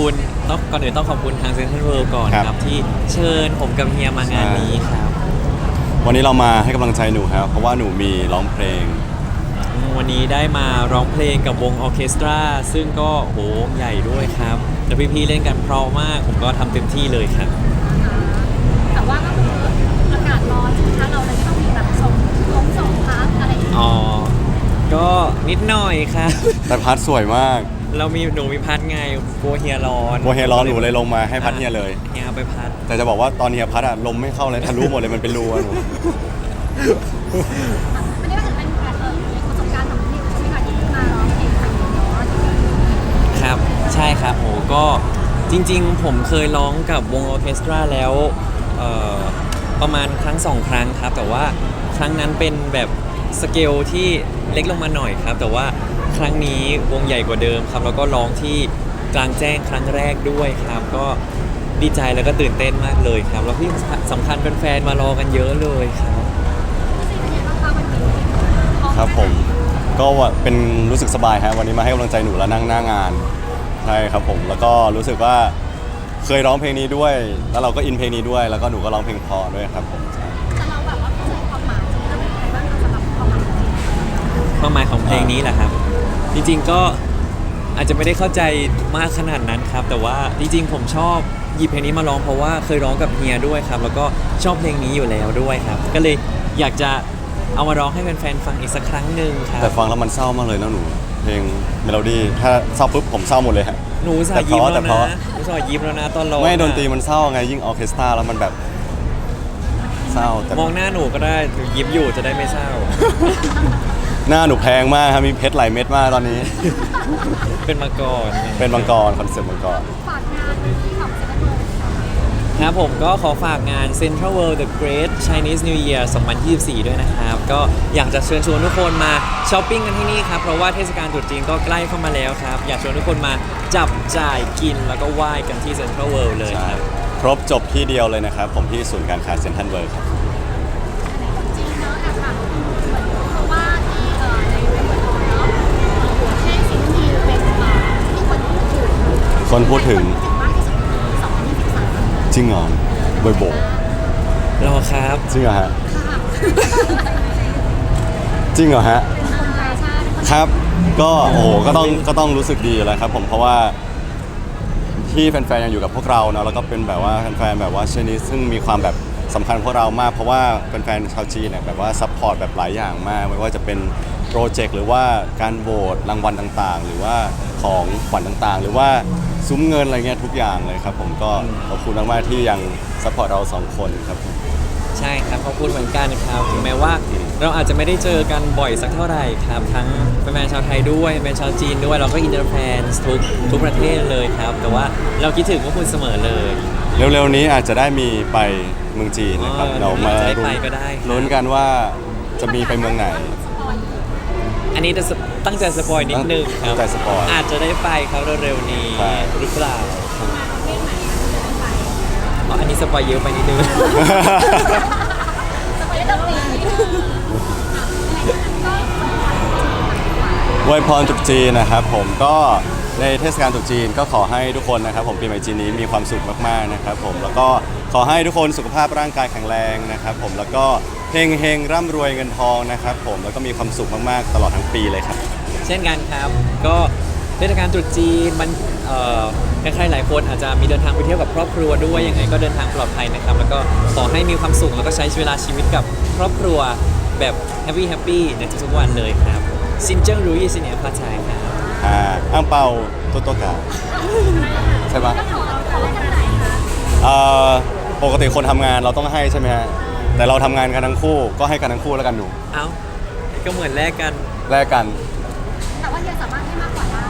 คุณต้องก่อนอื่นต้องขอบคุณทางเซ็นทรัลเวิลด์ก่อนครับ ครับที่เชิญผมกับเฮียมางานนี้ครับวันนี้เรามาให้กำลังใจหนูครับ เพราะว่าหนูมีร้องเพลง อืมวันนี้ได้มาร้องเพลงกับวงออร์เคสตรา ซึ่งก็โหใหญ่ด้วยครับแล้วพี่ๆเล่นกันเพราะมาก ผมก็ทำเต็มที่เลยครับ แต่ว่าก็คืออากาศร้อนใช่ไหมคะเราเลยต้องมีแบบส่งลงส่งพักอะไรอย่างเงี้ยอ๋อ ก็นิดหน่อยครับ แต่พัดสวยมาก เรามีหนูมีพัดไงกลัวเฮียร้อนโมเฮร้อนหนูเลยลงมาให้พัดเฮียเลย เฮียเอาไปพัด แต่จะบอกว่าตอนเฮียพัดอะลมไม่เข้าเลยทะลุหมดเลยมันเป็นรูอะหนูไม่ได้ว่าจะเป็นการเออประสบการณ์ของพี่ใช่ไหมคะที่มาร้องเพลงครั้งนี้เนาะครับ ใช่ครับโหก็จริง ๆ ผมเคยร้องกับวงออร์เคสตราแล้วเอ่อประมาณครั้งสองครั้งครับ แต่ว่าครั้งนั้นเป็นแบบสเกลที่เล็กลงมาหน่อยครับ แต่ว่า ครั้งนี้วงใหญ่กว่าเดิมครับแล้วก็ร้องที่กลางแจ้งครั้งแรกด้วยครับก็ดีใจแล้วก็ตื่นเต้นมากเลยครับ แล้วที่สำคัญเป็นแฟนๆมารอกันเยอะเลยครับเป็นไงบ้างคะวันนี้ครับผมก็ว่าเป็นรู้สึกสบายฮะวันนี้มาให้กำลังใจหนูแล้วนั่งหน้างานใช่ครับผมแล้วก็รู้สึกว่าเคยร้องเพลงนี้ด้วย แล้วเราก็อินเพลงนี้ด้วย แล้วก็หนูก็ร้องเพลงเพอด้วยครับผมใช่แต่เราแบบว่าเข้าใจความหมายที่เราเป็นยังไงบ้างคะสำหรับความหมายของเพลงความหมายของเพลงนี้แหละครับ จริงๆก็อาจจะไม่ได้เข้าใจมากขนาดนั้นครับ แต่ว่าจริงๆผมชอบหยิบเพลงนี้มาร้องเพราะว่าเคยร้องกับเฮียด้วยครับ แล้วก็ชอบเพลงนี้อยู่แล้วด้วยครับ ก็เลยอยากจะเอามาร้องให้แฟนๆฟังอีกสักครั้งหนึ่งครับแต่ฟังแล้วมันเศร้ามากเลยนะหนู เพลงเมโลดี้ถ้าเศร้าปุ๊บผมเศร้าหมดเลยฮะ หนูสาแต่ยเพยิ้มราะแล้วแต่เพราะ นะหนูสายยิ้มแล้วนะตอนร้องไม่ดนตรีอะมันเศร้าไงยิ่งออร์เคสตราแล้วมันแบบเศร้าแต่มองหน้าหนูก็ได้หนูยิ้มอยู่จะได้ไม่เศร้า หน้าหนูแพงมากครับมีเพชรหลายเม็ดมากตอนนี้ เป็นมาก่อนเป็นมังกรคอนเซ็ปต์มังกร ฝากงานที่ของเซ็นทรัลเวิลด์ค่ะครับผมก็ขอฝากงาน Central World The Great Chinese New Year 2024 ด้วยนะครับ ก็อยากจะเชิญชวนทุกคนมาช้อปปิ้งกันที่นี่ครับ เพราะว่าเทศกาลตรุษจีนก็ใกล้เข้ามาแล้วครับ อยากชวนทุกคนมาจับจ่ายกินแล้วก็ไหว้กันที่ Central World เลยใช่ครับ ครบจบที่เดียวเลยนะครับ ผมที่ศูนย์การค้าเซ็นทรัลเวิลด์ครับ ในคนจีนเนาะแอบถามเหมือนเพราะว่าที่เอ่อในเว็บเปิดตัวเนาะหัวเท่สิงทีเป็นเอ่อที่คนพูดถึง คนพูดถึงมากที่สุดคือ2023จริงเหรอโบยโบกรอครับจริงเหรอฮะค่ะจริงเหรอฮะเป็นคนแฟชั่นเป็นคนครับ ก็โอ้โหก็ต้องก็ต้องรู้สึกดีอยู่แล้วครับ ผมเพราะว่าที่แฟนๆยังอยู่กับพวกเราเนาะแล้วก็เป็นแบบว่าแฟนๆแบบว่าชนิดซึ่งมีความแบบสำคัญกับพวกเรามาก เพราะว่าแฟนๆชาวจีนเนี่ยแบบว่าซัพพอร์ตแบบหลายอย่างมาก ไม่ว่าจะเป็นโปรเจกต์หรือว่าการโหวตรางวัลต่างๆ หรือว่าของขวัญต่างๆ หรือว่า ซุ้มเงินอะไรเงี้ยทุกอย่างเลยครับผมก็ขอบคุณมากๆที่ยังซัพพอร์ตเราสองคนครับผม ใช่ครับขอบคุณเหมือนกันครับถึงแม้ว่าเราอาจจะไม่ได้เจอกันบ่อยสักเท่าไหร่ครับทั้งแฟนๆชาวไทยด้วยแฟนๆชาวจีนด้วยเราก็อินเตอร์แฟนทุกทุกประเทศเลยครับ แต่ว่าเราคิดถึงพวกคุณเสมอเลย เร็วๆนี้อาจจะได้มีไปเมืองจีนนะครับ อ๋อเรามาอาจจะได้ลุ้ไปนก็ได้ครับ ลุ้นกันว่าจะมีไปเมืองไหน อันนี้จะสตั้งใจสปอยนิดนึงครับตั้งใจสปอยอาจจะได้ไปครับเร็วๆนี้ใช่ หรือเปล่าอ๋ออันนี้สปอยเยอะไปนิดนึงจะไปได้ตรงนี้อวยพรตรุษจีนนะครับผมก็ในเทศกาลตรุษจีนก็ขอให้ทุกคนนะครับ ผมปีใหม่จีนนี้มีความสุขมากๆนะครับ ผมแล้วก็ขอให้ทุกคนสุขภาพร่างกายแข็งแรงนะครับ ผมแล้วก็ เฮงเฮงๆร่ำรวยเงินทองนะครับผมแล้วก็มีความสุขมากๆ ตลอดทั้งปีเลยครับ เช่นกันครับ ก็เทศกาลตรุษจีนมันเอ่อใครๆหลายคนอาจจะมีเดินทางไปเที่ยวกับครอบครัวด้วยยังไงก็เดินทางปลอดภัยนะครับ แล้วก็ขอให้มีความสุขแล้วก็ใช้เวลาชีวิตกับครอบครัวแบบแฮปปี้แฮปปี้ในทุกๆวันเลยครับซินเจิ้งรุยซินเนียพาชายครับอ่าอ้างเปาโตโตกาใช่ปะก็ขอขอไว้กันไหนคะเอ่อปกติคนทำงานเราต้องให้ใช่ไหมฮะ แต่เราทำงานกันทั้งคู่ก็ให้กันทั้งคู่แล้วกันหนูเอ้าก็เหมือนแลกกัน แลกกันแต่ว่าเฮียสามารถให้มากกว่าได้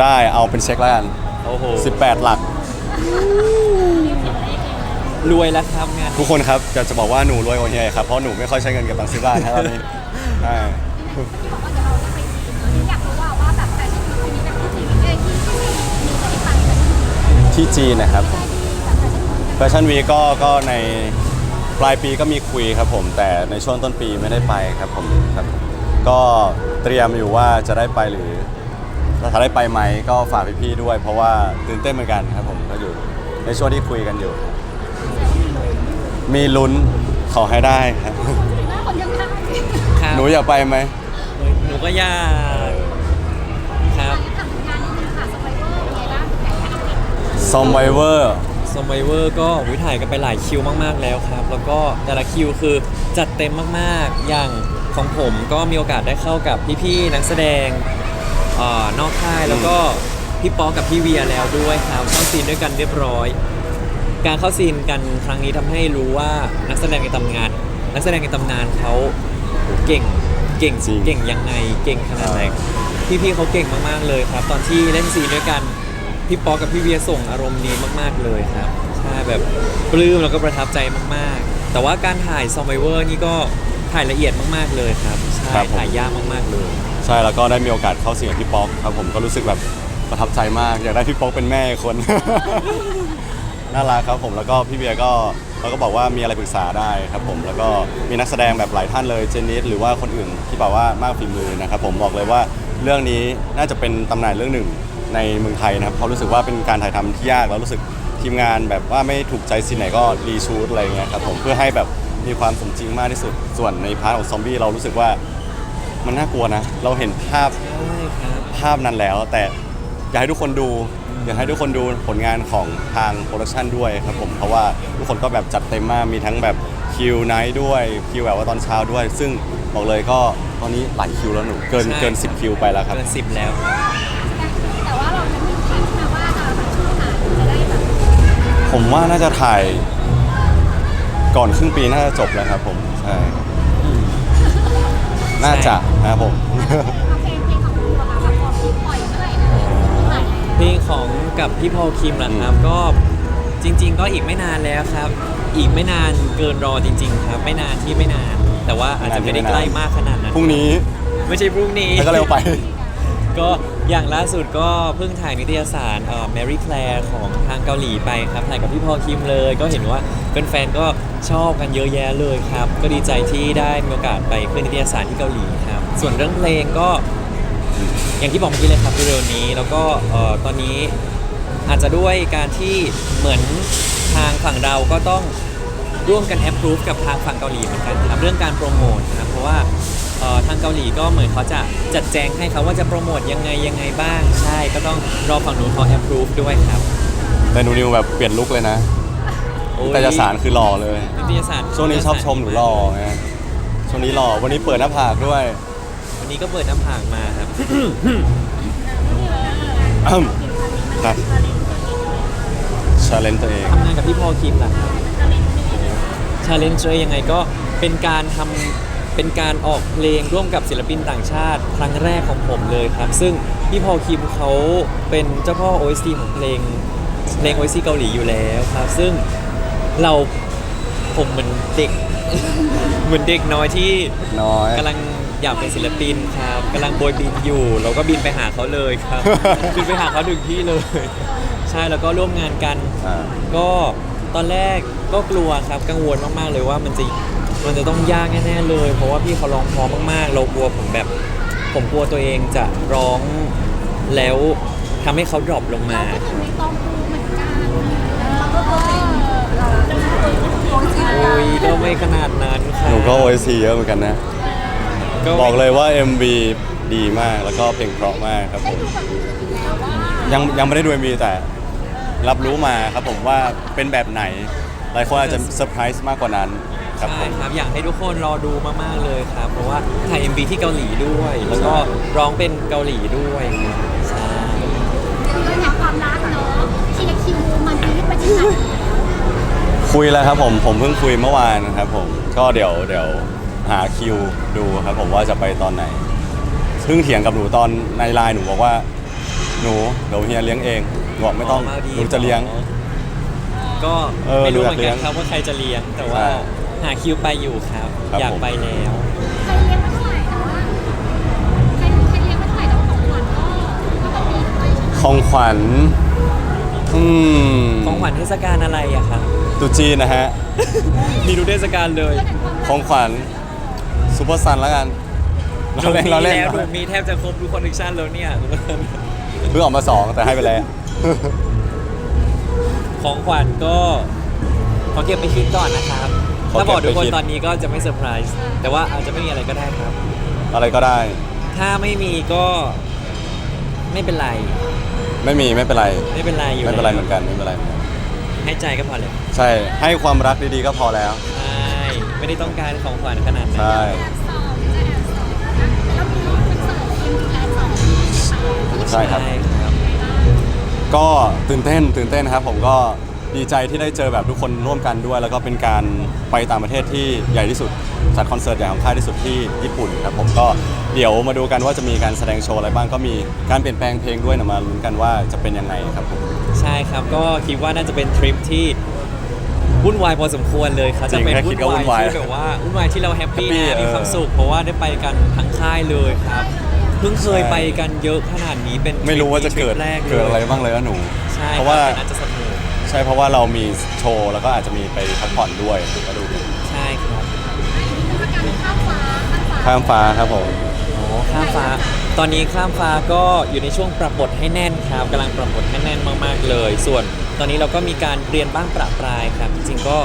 ได้เอาเป็นเช็คแล้วกัน โอ้โห 18 หลัก รวยแล้วครับงานทุกคนครับอยากจะบอกว่าหนูรวยกว่าเฮียครับเพราะหนูไม่ค่อยใช้เงินเก็บตังค์ซื้อบ้านนะตอนนี้ใช่ที่บอกว่าเดี๋ยวเราจะไปจีนเนอะอยากรู้ว่าว่าแบบแฟชั่นวีคนี้แบบที่จีนเอ้ยที่ที่มีจะได้ไปแฟชั่นวีคที่จีนนะครับได้ที่แบบแฟชั่นวีคแฟชั่นวีก็ก็ใน ปลายปีก็มีคุยครับผม แต่ในช่วงต้นปีไม่ได้ไปครับผมครับก็เตรียมอยู่ว่าจะได้ไปหรือถ้าได้ไปไหมก็ฝากพี่ๆด้วย เพราะว่าตื่นเต้นเหมือนกันครับผมก็อยู่ในช่วงที่คุยกันอยู่ มีลุ้นขอให้ได้ครับถึงหน้าคนยังได้ครับหนูอยากไปไหม หนูก็อยากครับ ทำงานนิดนึงค่ะสไปเวอร์เป็นไงบ้างไหนคะอัปเดตซอมไวเวอ ร์ซอมไบเวอร์ก็วิถ่ายกันไปหลายคิวมาก ๆ แล้วครับ แล้วก็แต่ละคิวคือจัดเต็มมาก ๆ อย่างของผมก็มีโอกาสได้เข้ากับพี่ ๆ นักแสดงเอ่อนอกค่ายแล้วก็พี่ป๊อกกับพี่เวียแล้วด้วยครับเข้าซีนด้วยกันเรียบร้อย การเข้าซีนกันครั้งนี้ทำให้รู้ว่านักแสดงในตำนาน นักแสดงในตำนานเขาโหเก่งเก่งจริง เก่งยังไงเก่งขนาดไหนพี่ๆเขาเก่งมากๆเลยครับ ตอนที่เล่นซีนด้วยกัน พี่ป๊อกกับพี่เวียส่งอารมณ์ดีมากๆเลยครับใช่แบบปลื้มแล้วก็ประทับใจมากๆ แต่ว่าการถ่ายซอมไบเวอร์นี่ก็ถ่ายละเอียดมากๆเลยครับใช่ครับผม ถ่ายยากมากๆเลย ใช่แล้วก็ได้มีโอกาสเข้าสิงกับพี่ป๊อกครับผมก็รู้สึกแบบประทับใจมากอยากได้พี่ป๊อกเป็นแม่คน น่ารักครับผมแล้วก็พี่เบียร์ก็เราก็บอกว่ามีอะไรปรึกษาได้ครับผมแล้วก็มีนักแสดงแบบหลายท่านเลยเจนนิสหรือว่าคนอื่นที่แบบว่ามากฝีมือนะครับผมบอกเลยว่าเรื่องนี้น่าจะเป็นตำนานเรื่องหนึ่ง ในเมืองไทยนะครับเพรารู้สึกว่าเป็นการถ่ายทำที่ยากแล้วรู้สึกทีมงานแบบว่าไม่ถูกใจซีนไหนก็รีชูดอะไรเงี้ยครับผมเพื่อให้แบบมีความสมจริงมากที่สุดส่วนในพาร์ทของซอมบี้เรารู้สึกว่ามันน่ากลัวนะ เราเห็นภาพภาพนั้นแล้ว แต่อยากให้ทุกคนดู อยากให้ทุกคนดูผลงานของทางโปรดักชันด้วยครับผมเพราะว่าทุกคนก็แบบจัดเต็มมากมีทั้งแบบคิวไนท์ด้วยคิวแบบว่าตอนเช้าด้วย ซึ่งบอกเลยก็ตอนนี้หลายคิวแล้วหนูเกินเกิน 10 คิวไปแล้วครับเกินสิบแล้ว แต่ว่าเรายังไม่คิดนะว่าจะแบบช่วงไหนจะได้แบบ ผมว่าน่าจะถ่ายก่อนครึ่งปีน่าจะจบแล้วครับผมใช่น่าจะนะครับผม เพลงเพลงของคุณอะค่ะแบบพอพี่ปล่อยเมื่อไหร่นะเมื่อไหร่เพลงของกับพี่พอลคิมนะครับก็จริง ๆ ก็อีกไม่นานแล้วครับ อีกไม่นานเกินรอจริง ๆ ครับ ไม่นานที่ไม่นาน แต่ว่าอาจจะไม่ได้ใกล้มากขนาดนั้นพรุ่งนี้ไม่ใช่พรุ่งนี้ แล้วก็เร็วไป ก็ อย่างล่าสุดก็เพิ่งถ่ายนิตยสารเอ่อ Mary Claire ของทางเกาหลีไปครับถ่ายกับพี่พอลคิมเลย ก็เห็นว่าแฟนๆก็ชอบกันเยอะแยะเลยครับ ก็ดีใจที่ได้มีโอกาสไปขึ้นนิตยสารที่เกาหลีครับ ส่วนเรื่องเพลงก็อย่างที่บอกเมื่อกี้เลยครับเร็วๆนี้ แล้วก็เอ่อตอนนี้อาจจะด้วยการที่เหมือนทางฝั่งเราก็ต้องร่วมกันแอปพรูฟกับทางฝั่งเกาหลีเหมือนกันครับเรื่องการโปรโมทนะครับเพราะว่า เอ่อทางเกาหลีก็เหมือนเขาจะจัดแจงให้เขาว่าจะโปรโมทยังไงยังไงบ้างใช่ก็ต้องรอฝั่งนู้นเขา approve ด้วยครับแต่หนูนิวแบบเปลี่ยนลุคเลยนะโอ้ยแต่จะสารคือหล่อเลย นิตยสารช่วงนี้ชอบชมหนูหล่อไงช่วงนี้หล่อวันนี้เปิดหน้าผากด้วยวันนี้ก็เปิดน้ำผากมาครับ อ้ำครับชาเลนตัวเอง ทำงานกับพี่พอลคิมล่ะครับชาเลนจ์ยังไงก็เป็นการทำ เป็นการออกเพลงร่วมกับศิลปินต่างชาติ ครั้งแรกของผมเลยครับ ซึ่งพี่พอลคิมเขาเป็นเจ้าพ่อ OST ของเพลงเพลง OST เกาหลีอยู่แล้วครับ ซึ่งเราผมเหมือนเด็ก เหมือนเด็กน้อยที่น้อยกำลังอยากเป็นศิลปินครับกำลังโบยบินอยู่ เราก็บินไปหาเขาเลยครับ บินไปหาเขาถึงที่เลย ใช่แล้วก็ร่วมงานกัน อ่า ก็ตอนแรกก็กลัวครับกังวลมากๆเลยว่ามันจะ มันจะต้องยากแน่ๆเลย เพราะว่าพี่เขาร้องเพร้อมมากๆ เรากลัวผมแบบ ผมกลัวตัวเองจะร้องแล้วทำให้เขาดรอปลงมาเราก็ถึงในตองกูเหมือนกันเราก็เป็นเราจะเป็นตัวจริงโอ้ยก็ไม่ขนาดนั้นครับหนูก็ OSC เยอะเหมือนกันนะก็บอกเลยว่า MV ดีมากแล้วก็เพลงเพราะมากครับผได้มดูแบบแล้วว่ายังยังไม่ได้ดู MV แต่รับรู้มาครับผมว่าเป็นแบบไหน หลายคนอาจจะเซอร์ไพรส์มากกว่านั้น ครับผใช่ม ครับอยากให้ทุกคนรอดูมากๆเลยครับ เพราะว่าถ่าย MV ที่เกาหลีด้วย แล้วก็ร้องเป็นเกาหลีด้วยครับใช่เรื่องอย่างความรักเนาะทีละคิวมันพีคไปที่ไหนคุยแล้วครับผมผมเพิ่งคุยเมื่อวานครับผมก็เดี๋ยวเดี๋ยวหาคิวดูครับผมว่าจะไปตอนไหนเพิ่งเถียงกับหนูตอนในไลน์หนูบอกว่า หนูเดี๋ยวเฮียเลี้ยงเองหนูบอกไม่ต้องาดีหนูจะเลี้ยง ก็เออไม่รู้หนูเหอยากมือนกันครับว่าใครจะเลี้ยงแต่ว่าใช่ หาคิวไปอยู่ครับ ครับอยากผม ไปแล้ว ใครเลี้ยงมาเท่าไหร่แต่ว่าใครใครเลี้ยงมาเท่าไหร่แต่ว่าของขวัญก็ก็ต้องมีด้วยใช่ไหมของขวัญอืมของขวัญเทศกาลอะไรอะครับตุจีนนะฮะ มีทุกเทศกาลเลยของขวัญซูเปอร์ซันแล้วกันหนูเราเล่นมีเราเล่นแล้วหนูเราเล่นมีแทบจะครบทุกคอนดิชันแล้วเนี่ย เพิ่งออกมาสองแต่ให้ไปแล้ว ของขวัญก็ขอเก็บไปคิดก่อนนะครับ ขอถ้าเก็บบอกทุกคนไปคิดตอนนี้ก็จะไม่เซอร์ไพรส์แต่ว่าอาจจะไม่มีอะไรก็ได้ครับ อะไรก็ได้ ถ้าไม่มีก็ไม่เป็นไร ไม่มีไม่เป็นไร ไม่เป็นไรอยู่ไม่เป็นไรแล้วเหมือนกันไม่เป็นไรเหมือนกันให้ใจก็พอเลยใช่ให้ความรักดีๆก็พอแล้ว ใช่ไม่ได้ต้องการของขวัญขนาดนั้นใช่แอบสองจะแอบสองนะแล้วมีคอนเสิร์ตทีมแอบสองใช่ครับครับก็ตื่นเต้นตื่นเต้นครับ ผมก็ดีใจที่ได้เจอแบบทุกคนร่วมกันด้วย แล้วก็เป็นการ ไปต่างประเทศที่ใหญ่ที่สุดจัดคอนเสิร์ตใหญ่ของค่ายที่สุดที่ญี่ปุ่นครับผมก็เดี๋ยวมาดูกันว่าจะมีการแสดงโชว์อะไรบ้างก็มีการเปลี่ยนแปลงเพลงด้วยนะมาลุ้นกันว่าจะเป็นยังไงครับผม ใช่ครับก็คิดว่าน่าจะเป็นทริปที่วุ่นวายพอสมควรเลยครับจริจะงเป็นแค่คิวุ่ดนก็วาวุ่ยนวายที่แบบว่าวุ่นวายที่เราแฮปปี้แฮปปี้นะมีความเออสุขเพราะว่าได้ไปกันทั้งค่ายเลยครับเพิ่งเคยไปกันเยอะขนาดนี้เป็นไม่รู้ว่าจะเกิดทริปแรกเลเกิดอะไรยบ้างเลยนะหนู ใช่เพราะว่าคบแต่น่าจะสนุก ใช่เพราะว่าเรามีโชว์แล้วก็อาจจะมีไปพักผ่อนด้วยก็ดูกันใช่ครับประกันข้ามฟ้าข้ามฟ้าข้ามฟ้าครับผม โอ้ข้ามฟ้า ตอนนี้ข้ามฟ้าก็อยู่ในช่วงปรับบทให้แน่นครับกำลังปรับบทให้แน่นมากๆเลย ส่วนตอนนี้เราก็มีการเรียนบ้างประปรายครับ จริงๆก็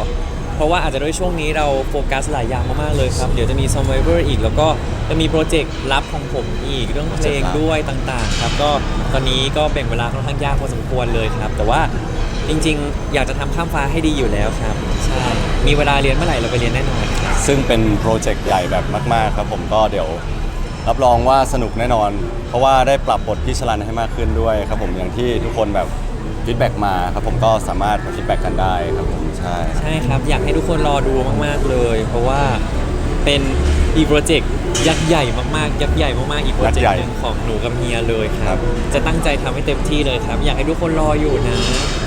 เพราะว่าอาจจะด้วยช่วงนี้เราโฟกัสหลายอย่างมากๆเลยครับ เดี๋ยวจะมี s u r v i v o r อีก แล้วก็จะมีโปรเจกต์ลับของผมอีกเรื่องเพลงด้วยต่างๆ ครับ ก็ตอนนี้ก็แบ่งเวลาค่อนข้างยากพอสมควรเลยครับ แต่ว่า จริง ๆ อยากจะทำข้ามฟ้าให้ดีอยู่แล้วครับ ใช่ มีเวลาเรียนเมื่อไหร่เราไปเรียนแน่นอนครับ ซึ่งเป็นโปรเจกต์ใหญ่แบบมาก ๆ ครับผมก็เดี๋ยวรับรองว่าสนุกแน่นอน เพราะว่าได้ปรับบทพี่ชลันให้มากขึ้นด้วยครับผมอย่างที่ทุกคนแบบฟีดแบ็กมาครับผมก็สามารถมาฟีดแบ็กกันได้ครับผมใช่ ใช่ครับ อยากให้ทุกคนรอดูมากๆเลย เพราะว่าเป็นอีกโปรเจกต์ยักษ์ใหญ่มากๆ ยักษ์ใหญ่มากๆ อีกโปรเจกต์หนึ่งของหนูกับเฮียเลยคครัรับ บ จะตั้งใจทำให้เต็มที่เลยครับ อยากให้ทุกคนรออยู่นะอันนี้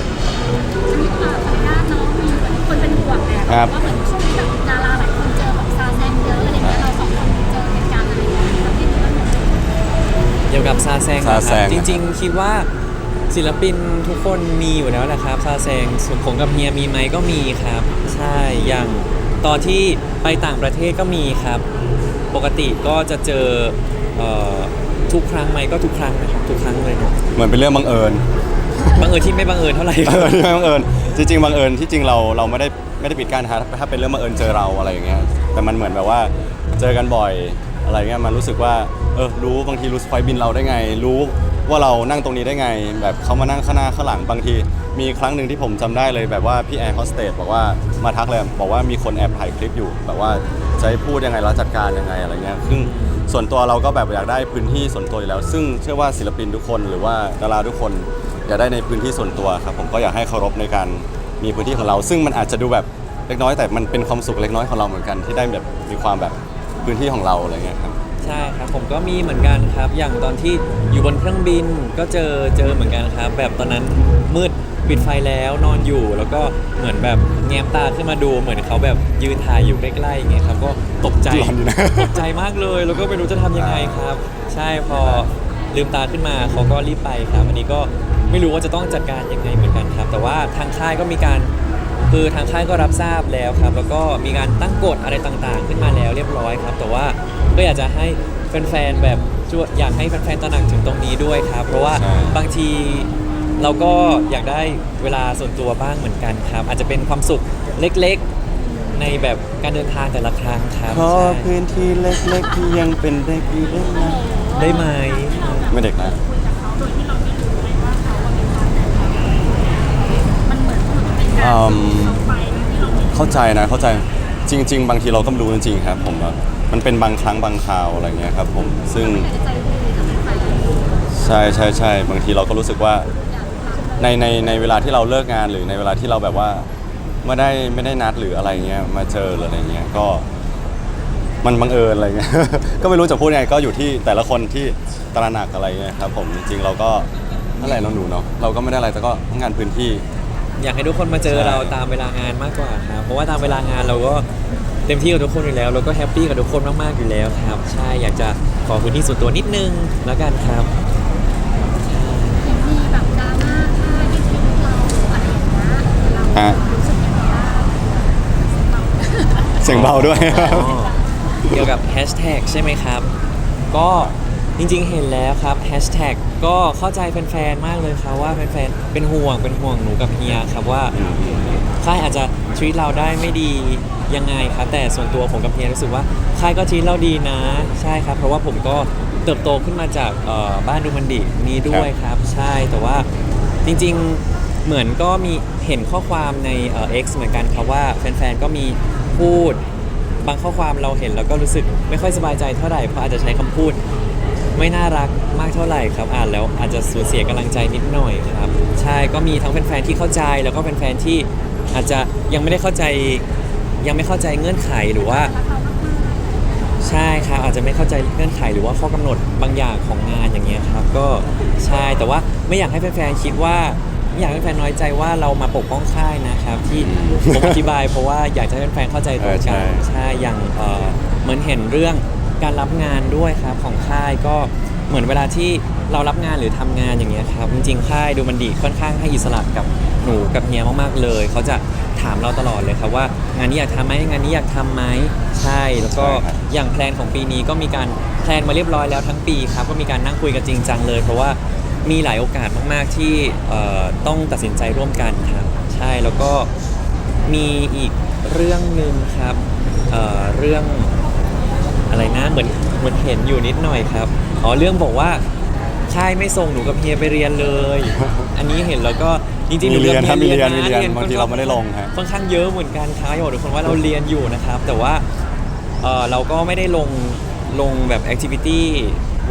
ค่ะขออนุญาตน้องมีเหมือนคนเป็นห่วงแอบว่าเหมือนช่วงนี้แบบดาราหลายคนเจอแบบซาแซงเยอะอะไรอย่างเงี้ยเราสองคนเจอเหตุการณ์อะไรอย่างเงี้ยที่นี่มันเกี่ยวกับซาแซงซานะคแซรับงจริง ๆ คิดว่าศิลปินทุกคนมีอยู่แล้วแหละครับซาแซงส่วนผมกับเฮียมีไหมก็มีครับ ใช่อย่างตอนที่ไปต่างประเทศก็มีครับ ปกติก็จะเจอเอ่อทุกครั้งไหมก็ทุกครั้งนะครับทุกครั้งเลยเนอะเหมือนเป็นเรื่องบังเอิญ บังเอิญที่ไม่บังเอิญเท่าไหร่บังเอิญที่ไม่บังเอิญจริงๆบังเอิญที่จริงเราเราไม่ได้ไม่ได้ปิดกั้นฮะถ้าเป็นเรื่องบังเอิญเจอเราอะไรอย่างเงี้ยแต่มันเหมือนแบบว่าเจอกันบ่อยอะไรเงี้ยมันรู้สึกว่าเออรู้บางทีรู้ไฟล์บินเราได้ไง รู้ว่าเรานั่งตรงนี้ได้ไง แบบเขามานั่งข้างหน้าข้างหลังบางที มีครั้งหนึ่งที่ผมจำได้เลยแบบว่าพี่แอร์โฮสเตสบอกว่ามาทักเลยบอกว่ามีคนแอบถ่ายคลิปอยู่ แบบว่าจะให้พูดยังไงแล้วจัดการยังไงอะไรเงี้ยซึ่งส่วนตัวเราก็แบบอยากได้พื้นที่ส่วนตัวอยู่แล้ว ซึ่งเชื่อว่าศิลปินทุกคนหรือว่าดาราทุกคน อยากได้ในพื้นที่ส่วนตัวครับผมก็อยากให้เคารพในการมีพื้นที่ของเรา ซึ่งมันอาจจะดูแบบเล็กน้อยแต่มันเป็นความสุขเล็กน้อยของเราเหมือนกันที่ได้แบบมีความแบบพื้นที่ของเราอะไรเงี้ยครับ ใช่ครับผมก็มีเหมือนกันครับ อย่างตอนที่อยู่บนเครื่องบินก็เจอเจอเหมือนกันครับ แบบตอนนั้นมืดปิดไฟแล้วนอนอยู่แล้วก็เหมือนแบบแง้มตาขึ้นมาดูเหมือนเขาแบบยืนถ่ายอยู่ใกล้ๆอย่างเงี้ยครับก็ตกใจหลอนอยู่นะ ตกใจมากเลย แล้วก็ไม่รู้จะทำยังไงครับ ใช่พอ ลืมตาขึ้นมาเขาก็รีบไปครับอันนี้ก็ไม่รู้ว่าจะต้องจัดการยังไงเหมือนกันครับ แต่ว่าทางค่ายก็มีการคือทางค่ายก็รับทราบแล้วครับ แล้วก็มีการตั้งกฎอะไรต่างๆ ขึ้นมาแล้วเรียบร้อยครับ แต่ว่าก็อยากจะให้แฟนๆแบบช่วยอยากให้แฟนๆตระหนักถึงตรงนี้ด้วยครับ เพราะว่าใช่บางทีเราก็อยากได้เวลาส่วนตัวบ้างเหมือนกันครับ อาจจะเป็นความสุขเล็กๆในแบบการเดินทางแต่ละครั้งครับขอใช่พื้นที่เล็กๆที่ยังเป็นเด็กอยู่ได้ไหมได้ไหม ไม่เด็กนะ คุยกับเขาโดยที่เราไม่รู้เลยว่าเขาว่าเป็นความแบบมันเหมือนมันเป็นการอืมส่งเขาไปโดยที่เราไม่รู้เข้าใจนะเข้าใจจริง ๆ บางทีเราก็ไม่รู้จริงๆครับผมแบบมันเป็นบางครั้งบางคราวอะไรเงี้ยครับผมซึ่งไม่อยากจะใจดีกับใครใช่ใช่ใช่บางทีเราก็รู้สึกว่าอยากทำในในในเวลาที่เราเลิกงานหรือในเวลาที่เราแบบว่าไม่ได้ไม่ได้นัดหรืออะไรเงี้ยมาเจอหรืออะไรเงี้ยก็ มันบังเอิญอะไรเงี้ย ก็ไม่รู้จะพูดยังไงก็อยู่ที่แต่ละคนที่ตระหนักอะไรเงี้ยครับผมจริงๆเราก็นั่นแหละน้องหนูเนาะเราก็ไม่ได้อะไรแต่ก็ทำงานพื้นที่ อยากให้ทุกคนมาเจอใช่เราตามเวลางานมากกว่าครับเพราะว่าตามเวลางานเราก็เต็มที่กับทุกคนอยู่แล้วเราก็แฮปปี้กับทุกคนมากๆอยู่แล้วครับ ใช่อยากจะขอพื้นที่ส่วนตัวนิดนึงแล้วกันครับอย่างมีแบบดราม่าค่ายที่ทิ้งเราอะไรอย่างเงี้ยเราฮะรู้สึกยังไงบ้างเสียงเบาด้วย อ๋อ เกี่ยวกับแฮชแท็กใช่ไหมครับ ก็จริงๆเห็นแล้วครับแฮชแท็กก็เข้าใจแฟนๆ มากเลยครับว่าแฟนๆ เป็นห่วงเป็นห่วงหนูกับเฮียครับว่าค่ายอาจจะชีวิตเราได้ไม่ดียังไงครับแต่ส่วนตัวผมกับเฮียรู้สึกว่าค่ายก็ชีวิตเราดีนะ ใช่ครับ เพราะว่าผมก็เติบโตขึ้นมาจากเอ่อบ้านดูมันดินี้ด้วยครับ ใช่แต่ว่าจริงๆเหมือนก็มีเห็นข้อความในเอ่อ X เหมือนกันครับว่าแฟนๆ ก็มีพูด บางข้อความเราเห็นแล้วก็รู้สึกไม่ค่อยสบายใจเท่าไหร่เพราะอาจจะใช้คำพูด ไม่น่ารักมากเท่าไหร่ครับอ่านแล้วอาจจะสูญเสียกำลังใจนิดหน่อยครับใช่ก็มีทั้งแฟนๆที่เข้าใจแล้วก็แฟนๆที่อาจจะยังไม่ได้เข้าใจยังไม่เข้าใจเงื่อนไขหรือว่าใช่ครับอาจจะไม่เข้าใจเงื่อนไขหรือว่าข้อกำหนดบางอย่างของงานอย่างเงี้ยครับก็ใช่แต่ว่าไม่อยากให้แฟนๆคิดว่า อยากให้แฟนๆน้อยใจว่าเรามาปกป้องค่ายนะครับ ที่ผมอธิบายเพราะว่าอยากจะให้แฟนๆเข้าใจตรงกันเออใช่ใช่อย่างเอ่อเหมือนเห็นเรื่องการรับงานด้วยครับของค่ายก็เหมือนเวลาที่เรารับงานหรือทำงานอย่างเงี้ยครับจริงๆค่ายดูมันดีค่อนข้างให้อิสระกับหนูกับเฮียมากๆเลย เขาจะถามเราตลอดเลยครับว่า งานนี้อยากทำไหมงานนี้อยากทำไหมใช่แล้วก็ใช่ครับอย่างแพลนของปีนี้ก็มีการแพลนมาเรียบร้อยแล้วทั้งปีครับก็มีการนั่งคุยกันจริงจังเลย เพราะว่า มีหลายโอกาสมาก ๆ ที่เอ่อต้องตัดสินใจร่วมกันครับ ใช่แล้วก็มีอีกเรื่องหนึ่งครับเอ่อเรื่องอะไรนะเหมือนเหมือนเห็นอยู่นิดหน่อยครับอ๋อเรื่องบอกว่าค่ายไม่ส่งหนูกับเฮียไปเรียนเลย อันนี้เห็นแล้วก็จริงๆหมีนูเรียนกับครับมีฮีเรียนนะมีเรียนบางทีค่อนเราไม่ได้ลงฮะ ค่อนข้างเยอะเหมือนกันครับอยากบอกทุกคนว่าเราเรียนอยู่นะครับ แต่ว่าเอ่อเราก็ไม่ได้ลงลงแบบแอคทิวิตี้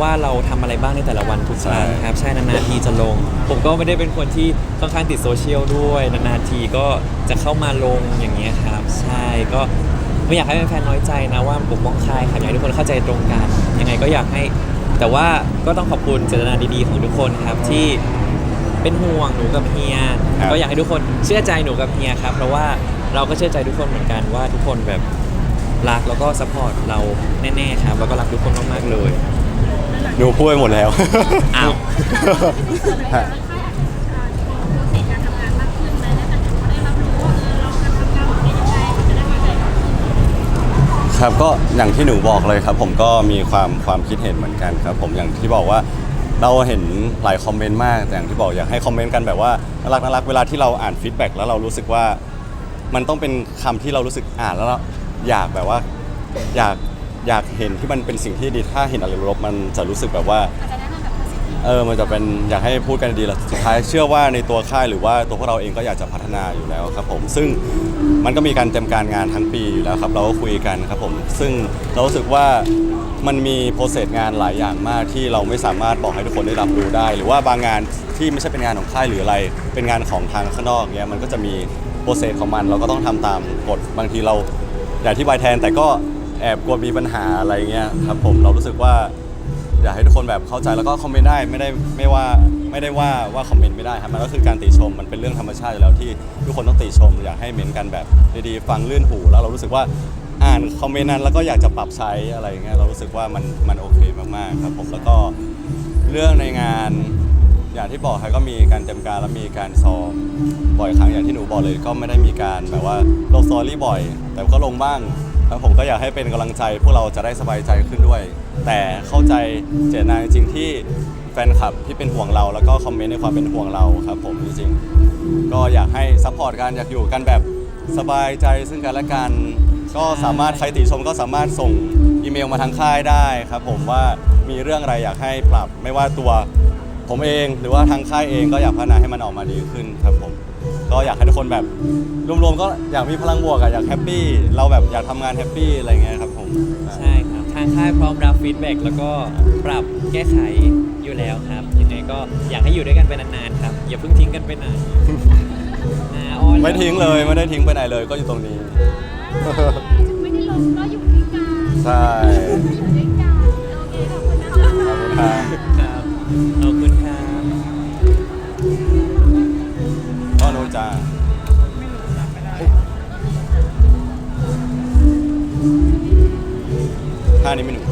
ว่าเราทำอะไรบ้างในแต่ละวันทุกครั้งใช่ครับใช่นานๆทีจะลง ผมก็ไม่ได้เป็นคนที่ค่อนข้างติดโซเชียลด้วยนานๆทีก็จะเข้ามาลงอย่างเงี้ยครับ ใช่ก็ไม่อยากให้แฟนๆน้อยใจนะว่าปกป้องค่ายครับอยากให้ทุกคนเข้าใจตรงกัน ยังไงก็อยากให้ แต่ว่าก็ต้องขอบคุณเจตนาดีๆของทุกคนครับที่ เป็นห่วงหนูกับเฮียครับ ก็อยากให้ทุกคนเชื่อใจหนูกับเฮียครับ เพราะว่าเราก็เชื่อใจทุกคนเหมือนกันว่าทุกคนแบบรักแล้วก็ซัพพอร์ตเราแน่ๆครับแล้วก็รักทุกคนมากๆเลย หนูพูดไปหมดแล้ว อ้าว ฮะค่ายอาจจะโปรเซสการทำงานมากขึ้นไหมแล้วแต่เขาได้รับรู้ว่าเออเราการทำงานของเป็นยังไงเขาจะได้เข้าใจมากขึ้นครับก็อย่างที่หนูบอกเลยครับ ผมก็มีความความคิดเห็นเหมือนกันครับ ผมอย่างที่บอกว่าเราเห็นหลายคอมเมนต์มากแต่อย่างที่บอกอยากให้คอมเมนต์กันแบบว่าน่ารักน่ารักเวลาที่เราอ่านฟีดแบ็กแล้วเรารู้สึกว่า มันต้องเป็นคำที่เรารู้สึกอ่านแล้วเราอยากแบบว่า อยาก อยากเห็นที่มันเป็นสิ่งที่ดีถ้าเห็นอะไรลบมันจะรู้สึกแบบว่า อาจจะแนะนำแบบโพสิทีฟเออมันจะเป็นอยากให้พูดกันดีๆแล้วสุดท้ายเชื่อว่าในตัวค่ายหรือว่าตัวพวกเราเองก็อยากจะพัฒนาอยู่แล้วครับผมซึ่งมันก็มีการเตรียมการงานทั้งปีอยู่แล้วครับเราก็คุยกันครับผมซึ่งเรารู้สึกว่ามันมีโปรเซสงานหลายอย่างมากที่เราไม่สามารถบอกให้ทุกคนได้รับรู้ได้ หรือว่าบางงานที่ไม่ใช่เป็นงานของค่ายหรืออะไร เป็นงานของทางข้างนอกเนี้ยมันก็จะมีโปรเซสของมันเราก็ต้องทำตามกฎบางทีเราอยากที่บายแทนแต่ก็ แอบกลัวมีปัญหาอะไรเงี้ยครับผมเรารู้สึกว่าอยากให้ทุกคนแบบเข้าใจแล้วก็คอมเมนต์ได้ไม่ได้ไม่ว่าไม่ได้ว่าว่าคอมเมนต์ไม่ได้ครับมันก็คือการติชมมันเป็นเรื่องธรรมชาติอยู่แล้วที่ทุกคนต้องติชม อยากให้เมนกันแบบดีๆฟังลื่นหูแล้วเรารู้สึกว่าอ่านคอมเมนต์นั้นแล้วก็อยากจะปรับใช้อะไรเงี้ยเรารู้สึกว่ามันมันโอเคมากๆครับผมแล้วก็เรื่องในงานอย่างที่บอกครับก็มีการเตรียมการและมีการซ้อมบ่อยครั้งอย่างที่หนูบอกเลย ก็ไม่ได้มีการแบบว่าลงสตอรี่บ่อย แต่ก็ลงบ้าง ครับผมก็อยากให้เป็นกำลังใจพวกเราจะได้สบายใจขึ้นด้วย แต่เข้าใจเจตนาจริงที่แฟนคลับที่เป็นห่วงเรา แล้วก็คอมเมนต์ในความเป็นห่วงเราครับผมจริงๆก็อยากให้ซัพพอร์ตกันอยากอยู่กันแบบสบายใจซึ่งกันและกัน ก็สามารถใครติชมก็สามารถส่งอีเมลมาทางค่ายได้ครับผมว่ามีเรื่องอะไรอยากให้ปรับไม่ว่าตัวผมเองหรือว่าทางค่ายเองก็อยากพัฒนาให้มันออกมาดีขึ้นครับผม ก็อยากให้ทุกคนแบบรวมๆก็อยากมีพลังบวกอะอยากแฮปปี้เราแบบอยากทำงานแฮปปี้อะไรเงี้ยครับผมใช่ครับทางค่ายพร้อมรับฟีดแบ็กแล้วก็ปรับแก้ไขอยู่แล้วครับยังไงก็อยากให้อยู่ด้วยกันไปนานๆครับอย่าเพิ่งทิ้งกันไปไหนอ่าอ้อนไม่ทิ้งเลยไม่ได้ทิ้งไปไหนเลยก็อยู่ตรงนี้ถึงไม่ได้ลงก็อยู่ด้วยกันใช่ อยู่ด้วยกันโอเคขอบคุณนะคะ ครับครับขอบคุณ จาท่านี้ไม่หนู